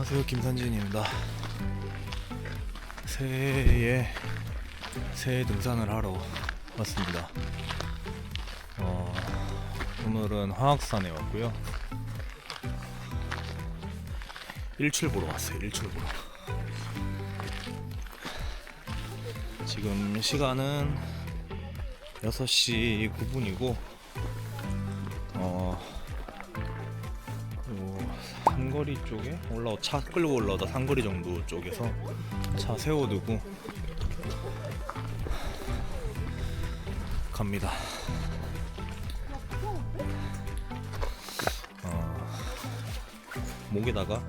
안녕하세요 김산진입니다. 새해에 새해 등산을 하러 왔습니다. 어, 오늘은 화학산에 왔고요. 일출 보러 왔어요 일출 보러. 지금 시간은 6시 9분이고 쪽에 올라오 차 끌고 올라오다 삼거리 정도 쪽에서 차 세워두고 갑니다. 어, 목에다가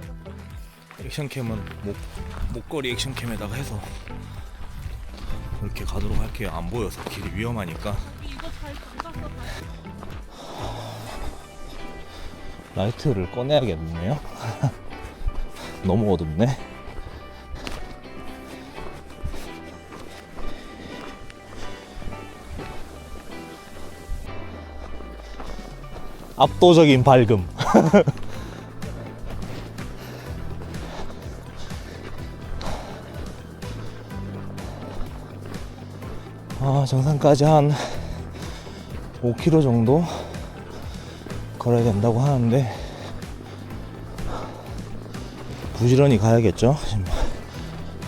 액션캠은 목 목걸이 액션캠에다가 해서 그렇게 가도록 할게요. 안 보여서 길이 위험하니까. 라이트를 꺼내야겠네요. 너무 어둡네. 압도적인 밝음. 아, 정상까지 한 5km 정도 걸어야 된다고 하는데 부지런히 가야겠죠. 지금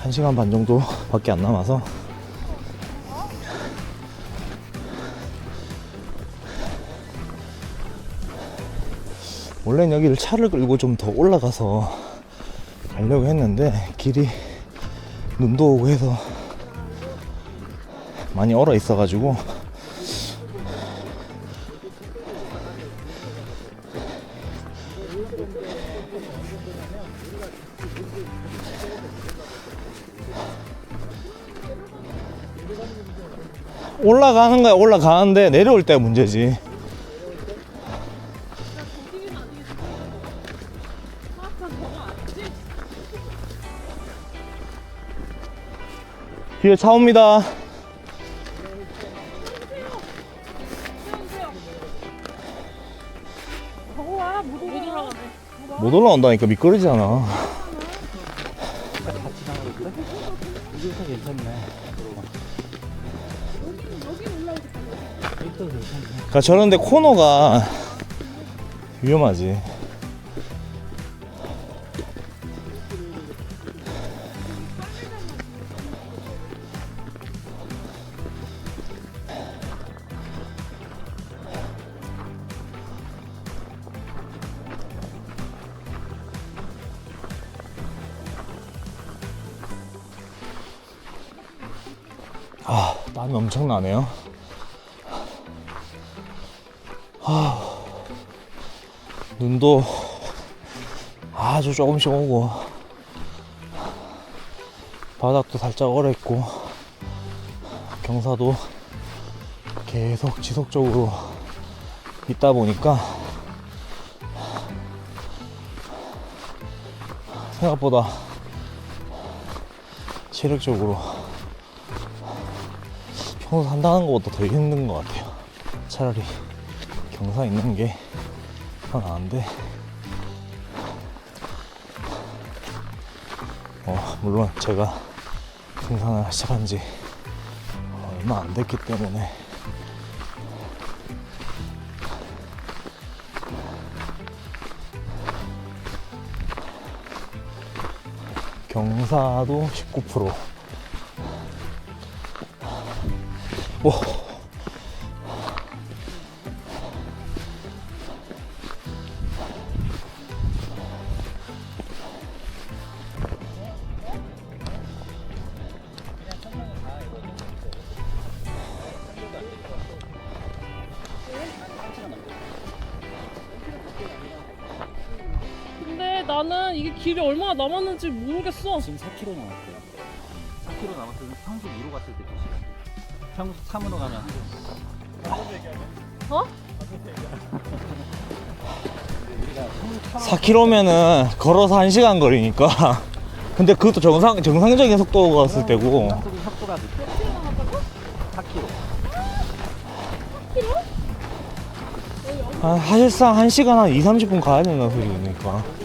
1시간 반 정도밖에 안 남아서 원래는 여기를 차를 끌고 좀 더 올라가서 가려고 했는데 길이 눈도 오고 해서 많이 얼어 있어가지고 올라가는 거야 올라가는데 내려올 때 문제지 뒤에 차 옵니다. 못 올라온다니까 미끄러지잖아 그러니까 저런데 코너가 위험하지. 아 땀이 엄청 나네요 눈도 아주 조금씩 오고 바닥도 살짝 얼어있고 경사도 계속 지속적으로 있다 보니까 생각보다 체력적으로 평소 한다는 것보다 더 힘든 것 같아요. 차라리 경사 있는 게 더 나은데 어, 물론 제가 등산을 시작한 지 얼마 안 됐기 때문에 경사도 19% 얼마나 남았는지 모르겠어. 지금 4km 남았어요. 4km 남았을 때 평소 위로 갔을 때 2시간. 평소 3으로 가면 한 어? 우리가 평소 4km면은 걸어서 1시간 거리니까 근데 그것도 정상, 정상적인 속도 갔을 때고 속도 속도가 늦죠. 4km. 아, 사실상 1시간 한 2, 30분 가야 된다는 소리니까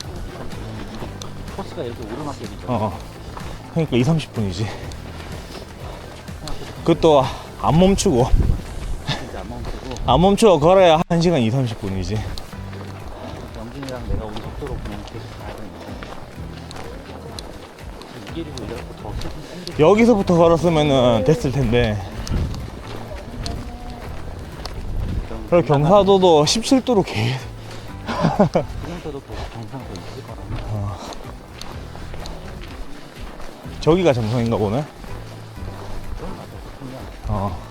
코스 여기가 이렇게 오르막길이죠. 어. 그러니까 2, 30분이지. 그것도 안 멈추고 진짜 안 멈추고 안 멈추고 걸어야 1시간 2, 30분이지. 영진이랑 내가 우리 속도로 그냥 계속 가야 되는데 이 길이고 이래서 더 슬픈 땡기 여기서부터 걸었으면은 됐을 텐데. 그리고 경사도도 17도로 개. 그면서도 계속 경상도 저기가 정상인가 보네. 어.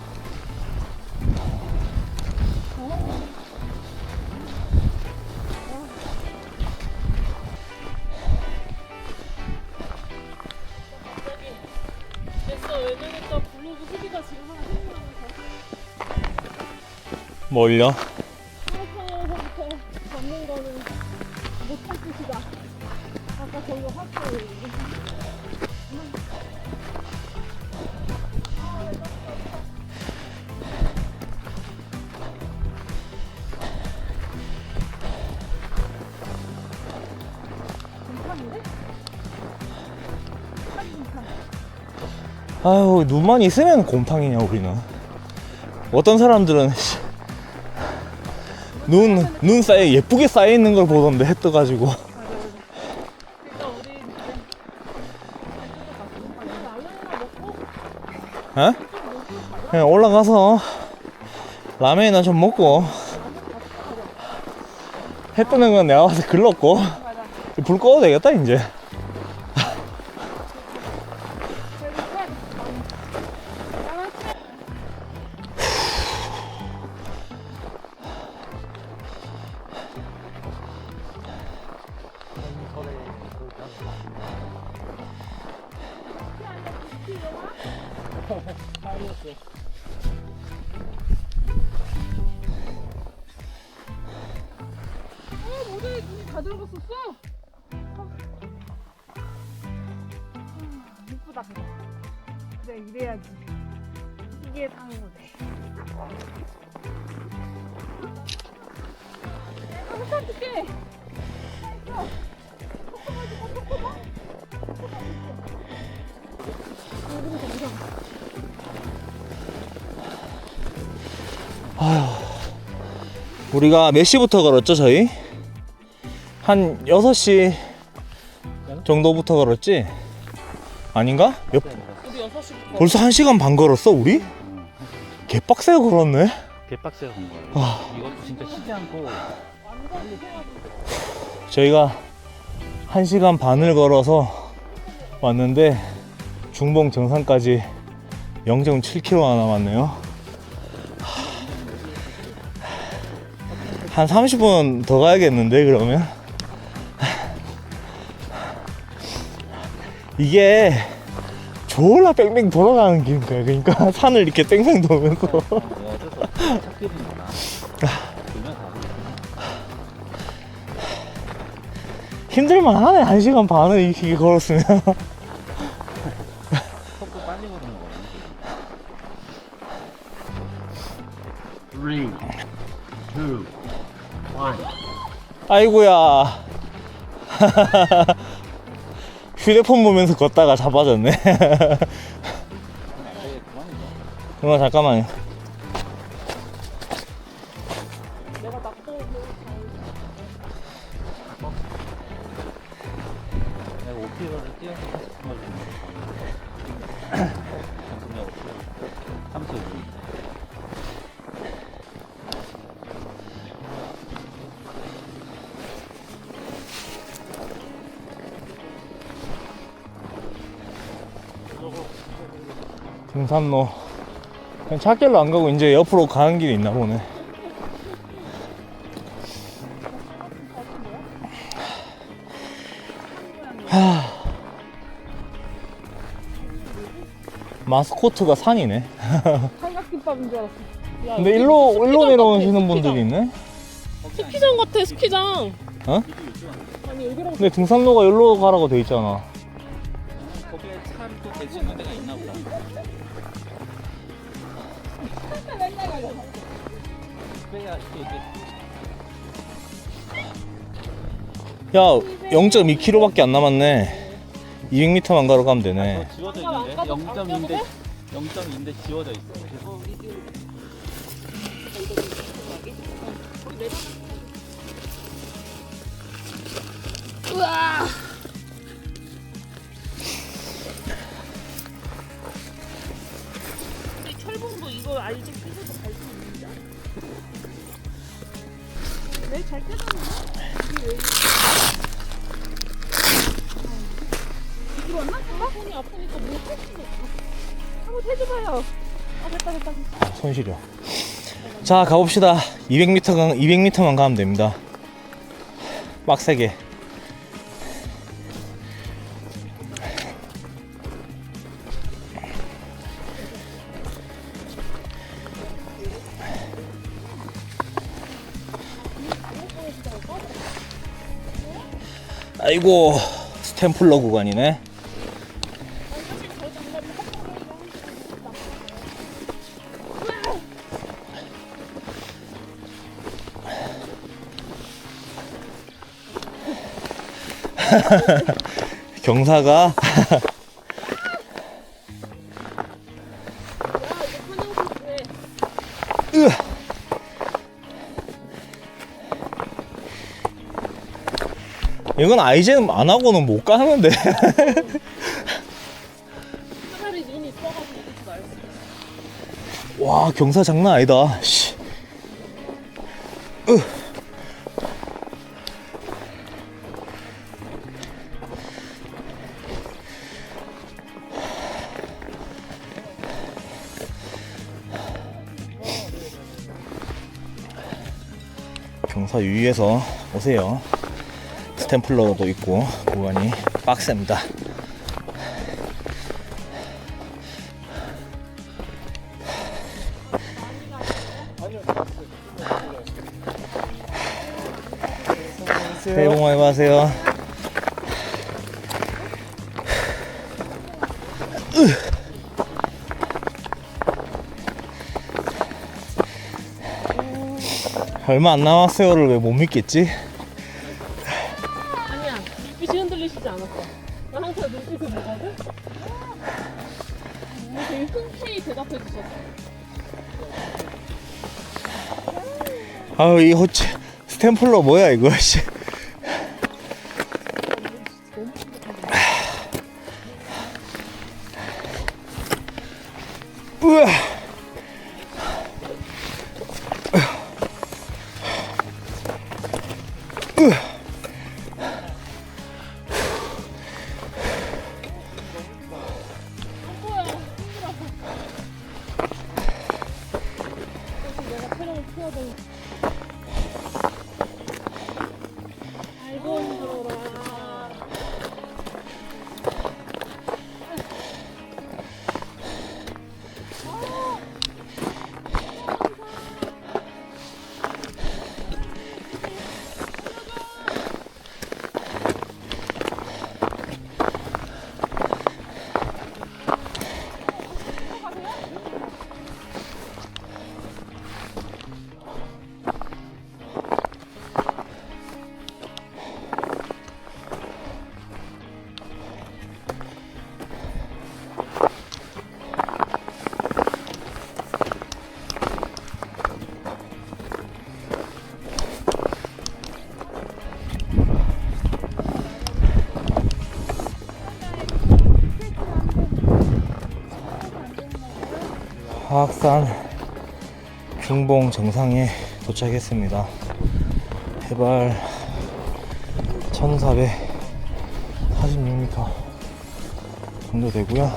올려? 아유 눈만 있으면 곰탕이냐 우리는. 어떤 사람들은 씨, 눈, 눈 쌓여 예쁘게 쌓여 있는 걸 보던데 해 떠가지고. 어? 그냥 올라가서 라면이나 좀 먹고 해 뜨는 건 내가 와서 글렀고 불 꺼도 되겠다 이제 어 모자에 눈이 다 들어갔었어? 아, 이쁘다 그래 그래 이래야지 이게 당구대 한번 줄게 우리가 몇 시부터 걸었죠 저희? 한 6시 정도부터 걸었지? 아닌가? 몇, 우리 6시부터 벌써 1시간 반 걸었어 우리? 개빡세게 걸었네 개빡세게 간 거예요 아. 이것도 진짜 쉬지 않고 저희가 1시간 반을 걸어서 왔는데 중봉 정상까지 0.7km 남았네요. 한 30분 더 가야겠는데 그러면? 이게 졸라 뺑뺑 돌아가는 길인 거야. 그러니까 산을 이렇게 뺑뺑 돌면서 힘들만 하네. 1시간 반을 이렇게 걸었으면. 속도 아이고야. 휴대폰 보면서 걷다가 자빠졌네. 누나 잠깐만요. 등산로. 그냥 차길로 안 가고 이제 옆으로 가는 길이 있나 보네. 하. 마스코트가 산이네. 삼각김밥인 줄 알았어 야, 근데 여기 일로 스키장 일로 같아, 내려오시는 분들이. 있네. 스키장 같아 스키장 어? 아니 근데 등산로가 일로 가라고 돼 있잖아. 야, 0.2km밖에 안 남았네. 200m만 걸어 가면 되네. 저 지워져 안 있는데 가도- 안 0.2인데 0.2인데 지워져 있어. 우와. 근데 철봉도 이거 알지? 끄고도 갈수 있는지 알아? 왜잘 끄졌네? 이게 왜 이래? 이거 왔나? 아, 손이 아프니까 못할 수가 없어. 한번 해줘봐요. 아 됐다 됐다 됐다. 손 시려. 자, 가봅시다. 200m, 200m만 가면 됩니다. 빡세게. 아이고, 스탬플러 구간이네. 경사가 이건 아이젠 안 하고는 못 가는데. 차라리 눈이 있어가지고. 와 경사 장난 아니다. 씨. 으. 경사 유의해서 오세요. 스탬플러도 있고 구간이 빡셉니다. 새해 복 많이 받으세요. 얼마 안 남았어요를 왜 못 믿겠지? 아우 이 호치 스탬플러 뭐야 이거 씨. 우와. 화학산 중봉 정상에 도착했습니다. 해발 1446m 정도 되고요.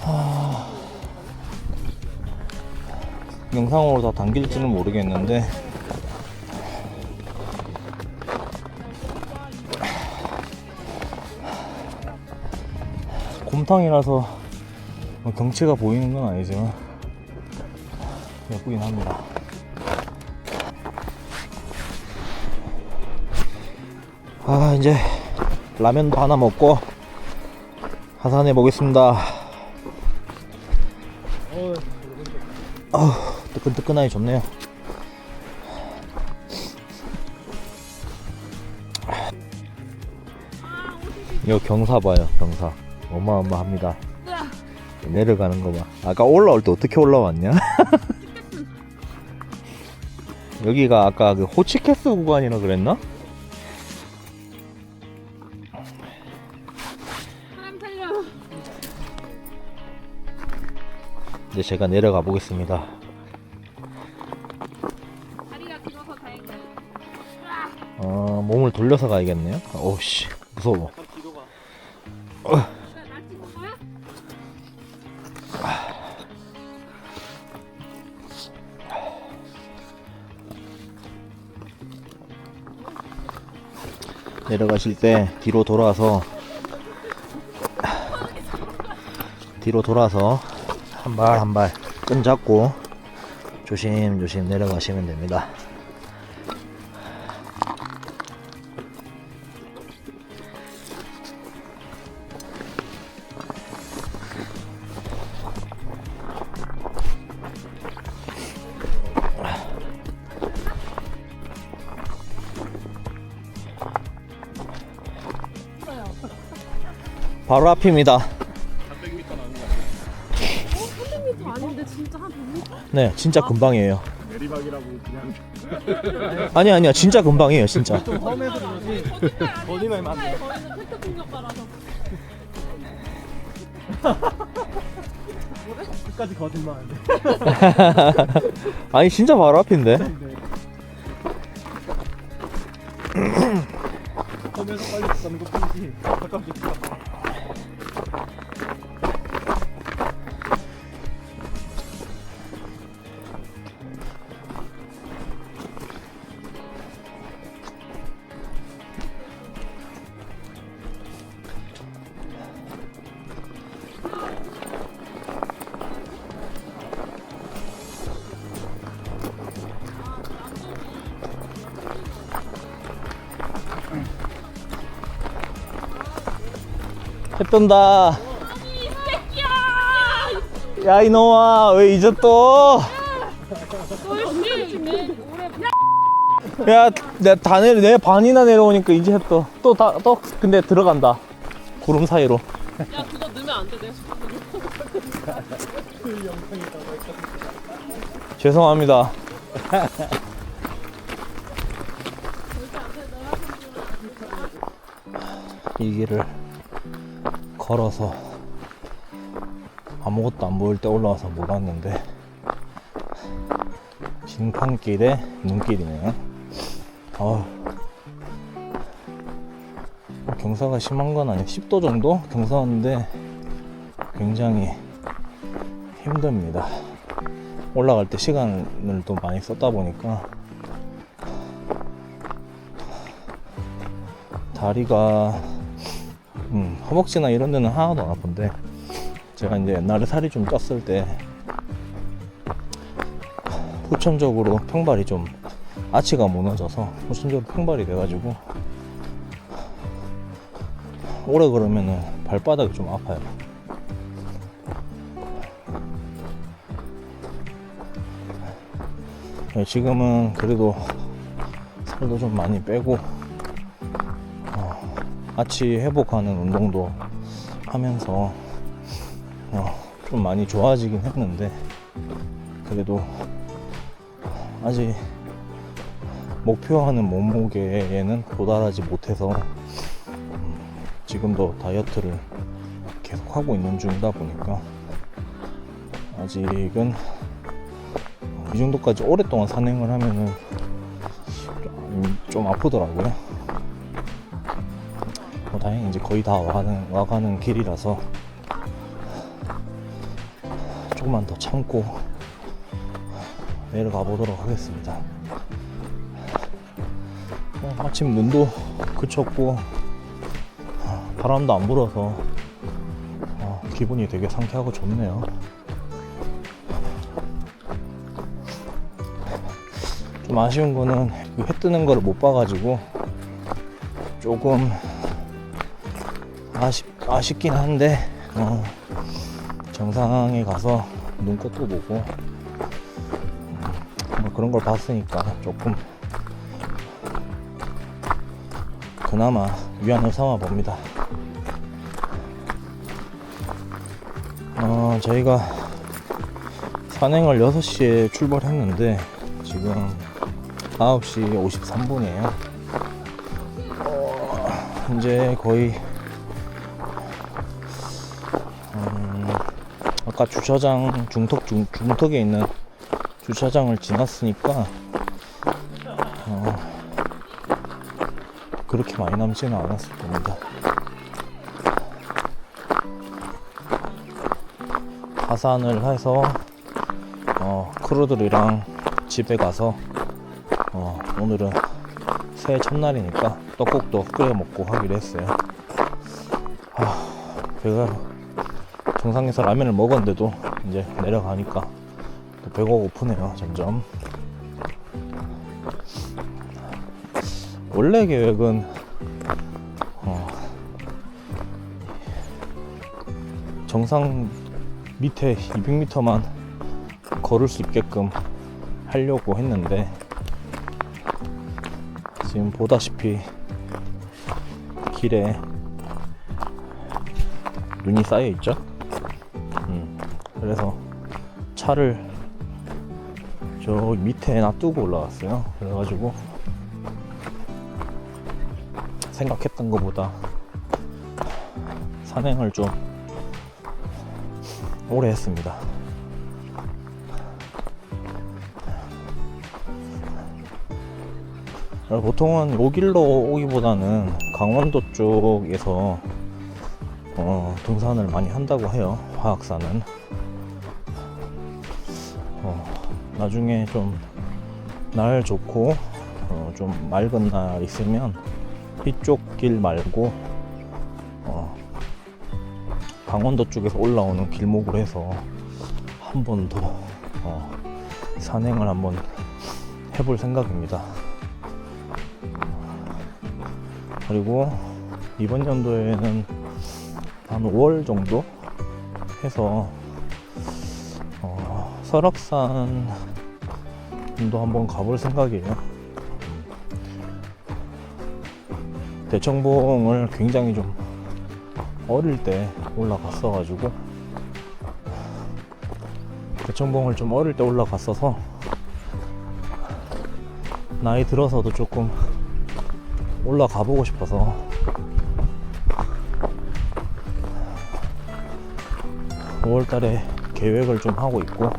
하... 영상으로 다 담길지는 모르겠는데 험탕이라서 뭐 경치가 보이는 건 아니지만 예쁘긴 합니다. 아 이제 라면도 하나 먹고 하산해 보겠습니다. 아 뜨끈뜨끈하니 좋네요. 이거 경사 봐요 경사. 어마어마합니다. 내려가는 거 봐. 아까 올라올 때 어떻게 올라왔냐? 여기가 아까 그 호치케스 구간이라 그랬나? 이제 제가 내려가 보겠습니다. 어 몸을 돌려서 가야겠네요. 오우씨 무서워 내려가실 때 뒤로 돌아서 뒤로 돌아서 한 발 한 발 끈 잡고 조심조심 내려가시면 됩니다. 바로 앞입니다. 300m 아닌데 진짜 한 100m? 네, 진짜 금방이에요. 내리막이라고 그냥 아니 아니야, 진짜 금방이에요, 진짜. 그러지 거짓말 거기는 팩트 공격가라서. 끝까지 거짓말. 아니 진짜 바로 앞인데. 빨리 가는 뿐이지 새끼야! 야 이놈아, 왜 이제 또? 꼴찌! 올해 야, 내다 내려, 내 반이나 내려오니까 이제 해 떠. 또 다, 또 근데 들어간다. 구름 사이로. 야 그거 넣으면 안 돼. 내가 죄송합니다. 이 길을 걸어서 아무것도 안 보일 때 올라와서 몰랐는데 진판길에 눈길이네요. 어우. 경사가 심한 건 아니에요. 10도 정도 경사인데 굉장히 힘듭니다. 올라갈 때 시간을 또 많이 썼다 보니까 다리가 음, 허벅지나 이런 데는 하나도 안 아픈데 제가 이제 옛날에 살이 좀 쪘을 때 후천적으로 평발이 좀 아치가 무너져서 후천적으로 평발이 돼가지고 오래 걸으면은 발바닥이 좀 아파요. 네, 지금은 그래도 살도 좀 많이 빼고 어, 아치 회복하는 운동도 하면서 어, 좀 많이 좋아지긴 했는데 그래도 아직 목표하는 몸무게에는 도달하지 못해서 음, 지금도 다이어트를 계속 하고 있는 중이다 보니까 아직은 이 정도까지 오랫동안 산행을 하면은 좀- 좀 아프더라고요. 뭐 다행히 이제 거의 다 와가는, 와가는 길이라서 조금만 더 참고 내려가 보도록 하겠습니다. 어, 마침 눈도 그쳤고 아, 바람도 안 불어서 어, 기분이 되게 상쾌하고 좋네요. 좀 아쉬운 거는 그해 뜨는 거를 못 봐가지고 조금 아쉽, 아쉽긴 한데 어, 정상에 가서 눈꽃도 보고 음, 뭐 그런 걸 봤으니까 조금 그나마 위안을 삼아 봅니다. 어, 저희가 산행을 6시에 출발했는데 지금 9시 53분이에요. 어, 이제 거의 아까 주차장 중턱 중, 중턱에 있는 주차장을 지났으니까 어, 그렇게 많이 남지는 않았을 겁니다. 하산을 해서 어, 크루들이랑 집에 가서 어, 오늘은 새해 첫날이니까 떡국도 끓여 먹고 하기로 했어요. 아, 배가 정상에서 라면을 먹었는데도 이제 내려가니까 또 배가 고프네요, 점점. 원래 계획은 어, 정상 밑에 200m만 걸을 수 있게끔 하려고 했는데 지금 보다시피 길에 눈이 쌓여 있죠. 음, 그래서 차를 저 밑에 놔두고 올라왔어요. 그래가지고 생각했던 것보다 산행을 좀 오래 했습니다. 어, 보통은 요 길로 오기보다는 강원도 쪽에서 어, 등산을 많이 한다고 해요. 화학산은. 나중에 좀 날 좋고 어, 좀 맑은 날 있으면 이쪽 길 말고 어, 강원도 쪽에서 올라오는 길목으로 해서 한 번 더 어, 산행을 한번 해볼 생각입니다. 그리고 이번 연도에는 한 5월 정도 해서 어, 설악산 도 한번 가볼 생각이에요. 대청봉을 굉장히 좀 어릴 때 올라갔어 가지고 대청봉을 좀 어릴 때 올라갔어서 나이 들어서도 조금 올라가 보고 싶어서 (5월) 달에 계획을 좀 하고 있고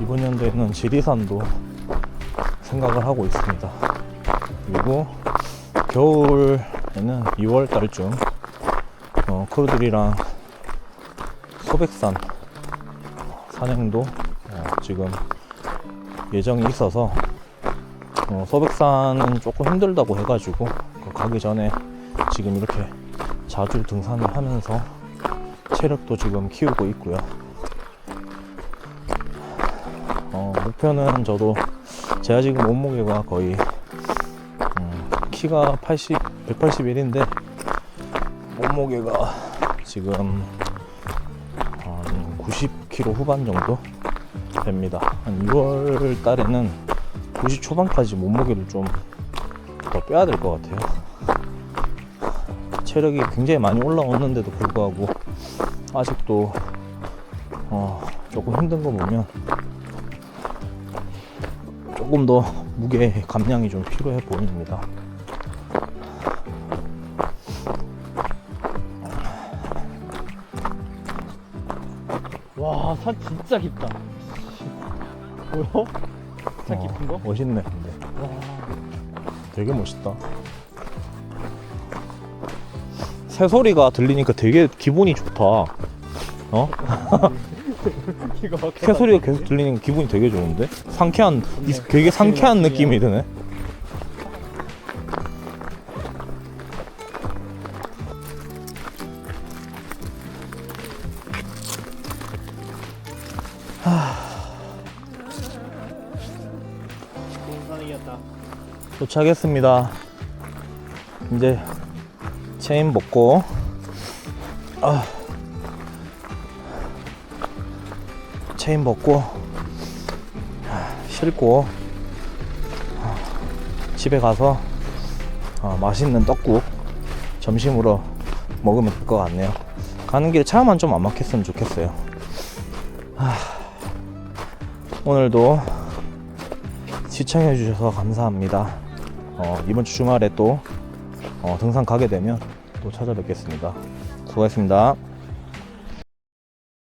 이번 연도에는 지리산도 생각을 하고 있습니다 그리고 겨울에는 2월 달쯤 어, 크루들이랑 소백산 산행도 어, 지금 예정이 있어서 어, 소백산은 조금 힘들다고 해가지고 그 가기 전에 지금 이렇게 자주 등산을 하면서 체력도 지금 키우고 있고요. 목표는 저도 제가 지금 몸무게가 거의 음, 키가 80, 181인데 몸무게가 지금 한 90kg 후반 정도 됩니다. 한 2월 달에는 90 초반까지 몸무게를 좀 더 빼야 될 것 같아요. 체력이 굉장히 많이 올라왔는데도 불구하고 아직도 어, 조금 힘든 거 보면 조금 더 무게 감량이 좀 필요해 보입니다. 와, 산 진짜 깊다. 뭐야? 산 어, 깊은 거? 멋있네, 근데. 와. 되게 멋있다. 새소리가 들리니까 되게 기분이 좋다. 어? 이거 막 새소리가 계속 들리니까 기분이 되게 좋은데? 상쾌한, 이- 되게 상쾌한 느낌이 드네. 도착했습니다. 이제 체인 먹고 아 체인 먹고 아, 싣고 아, 집에 가서 아, 맛있는 떡국 점심으로 먹으면 될 것 같네요. 가는 길에 차만 좀 안 막혔으면 좋겠어요. 하, 오늘도 시청해 주셔서 감사합니다. 어, 이번 주 주말에 또 어, 등산 가게 되면 또 찾아뵙겠습니다. 수고하셨습니다.